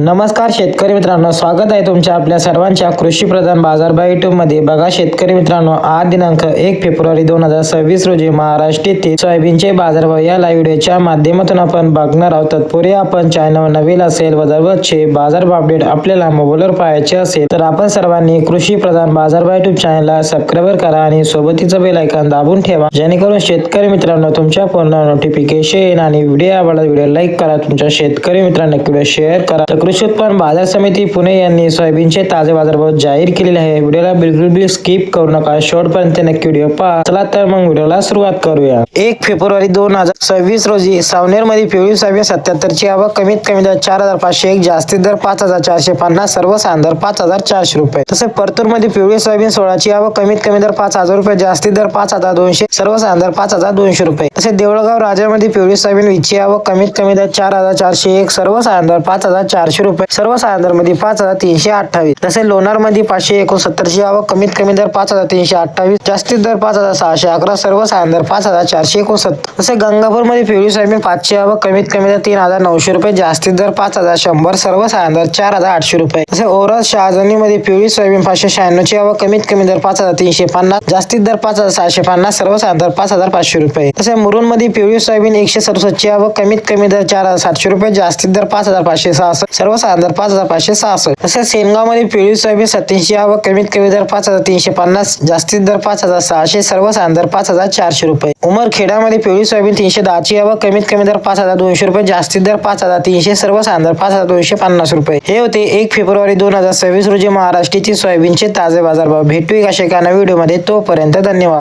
नमस्कार शेतकरी मित्रांनो स्वागत आहे तुमच्या आपल्या सर्वांच्या कृषी प्रधान बाजारभाव युट्यूबमध्ये. बघा शेतकरी मित्रांनो आज दिनांक एक फेब्रुवारी दोन हजार सव्वीस रोजी महाराष्ट्र येथील सोयाबीनचे बाजारभाव या लाईव्ह व्हिडिओच्या माध्यमातून आपण बघणार आहोत. तत्पूर्वी आपण चॅनल नवीन असेल व दररोजचे बाजारभाव अपडेट आपल्याला मोबाईलवर पाहायचे असेल तर आपण सर्वांनी कृषी प्रधान बाजारभाव युट्यूब चॅनलला सबस्क्राईब करा आणि सोबतीचं बेल ऐकॉन दाबून ठेवा जेणेकरून शेतकरी मित्रांनो तुमच्या फोनला नोटिफिकेशन आणि व्हिडिओ आवडला व्हिडिओ लाईक करा तुमच्या शेतकरी मित्रांना शेअर करा. कृषी उत्पन्न बाजार समिती पुणे यांनी सोयाबीनचे ताजे बाजारभाव जाहीर केलेले आहे. व्हिडिओला बिलकुल बिल स्किप करू नका. शेवटपर्यंत नक्की व्हिडिओ पहा. चला तर मग व्हिडिओला सुरुवात करूया. एक फेब्रुवारी दोन हजार सव्वीस रोजी सावनेरमध्ये पिवळी सोयाबीन सत्याहत्तर ची आवक कमीत कमी दर चार हजार पाचशे एक जास्तीत दर पाच हजार चारशे पन्नास सर्वसाधारण दर पाच हजार चारशे रुपये. तसेच परतूरमध्ये पिवळी सोयाबीन सोळाची आवक कमीत कमी दर पाच हजार रुपये जास्तीत दर पाच हजार दोनशे सर्वसाधारण दर पाच हजार दोनशे रुपये. तसेच देवळगाव राजामध्ये पिवळी सोयाबीन विची आवक कमीत कमी दर चार हजार चारशे एक सर्वसाधारण दर पाच हजार चारशे रुपये. सर्वसाधारणमध्ये पाच हजार तीनशे अठ्ठावीस. तसेच लोणार मध्ये पाचशे एकोणसत्तर ची आवक. कमीत कमी दर पाच हजार तीनशे अठ्ठावीस. जास्तीत दर पाच हजार सहाशे अकरा. सर्वसाधारण दर पाच हजार चारशे एकोणसत्तर. तसे गंगापूरमध्ये पिवळी सोयाबीन पाचशे आवक. कमीत कमी दर तीन हजार नऊशे रुपये. जास्तीत दर पाच हजार शंभर. सर्वसाधारण दर चार हजार आठशे रुपये. तसे ओरस शहाजनी मध्ये पिवळी सोयाबीन पाचशे शहाण्णव ची आवक. कमीत कमी दर पाच हजार तीनशे पन्नास. जास्तीत दर पाच हजार सहाशे पन्नास. सर्वसाधारण दर पाच हजार पाचशे रुपये. तसे मुरुनमध्ये पिवळी सोयाबीन एकशे सदुसष्ट ची आवक. कमीत कमी दर चार हजार सातशे रुपये. जास्तीत दर पाच हजार पाचशे सहासष्ट. सर्वसाधारण दर पाच हजार पाचशे सहासष्ट. तसेच सेनगावमध्ये पिवळी सोयाबीन सत्याऐंशी व कमीत कमी दर पाच हजार तीनशे पन्नास जास्तीत दर पाच हजार सहाशे सर्वसाधारण दर पाच हजार चारशे रुपये. उमरखेडामध्ये पिवळी सोयाबीन तीनशे दहाची व कमीत कमी दर पाच हजार दोनशे रुपये जास्तीत दर पाच हजार तीनशे सर्वसाधारण दर पाच हजार दोनशे पन्नास रुपये. हे होते एक फेब्रुवारी दोन हजार सव्वीस रोजी महाराष्ट्राची सोयाबीनचे ताजे बाजारभाव. भेटू एका शेकाना व्हिडिओमध्ये. तोपर्यंत धन्यवाद.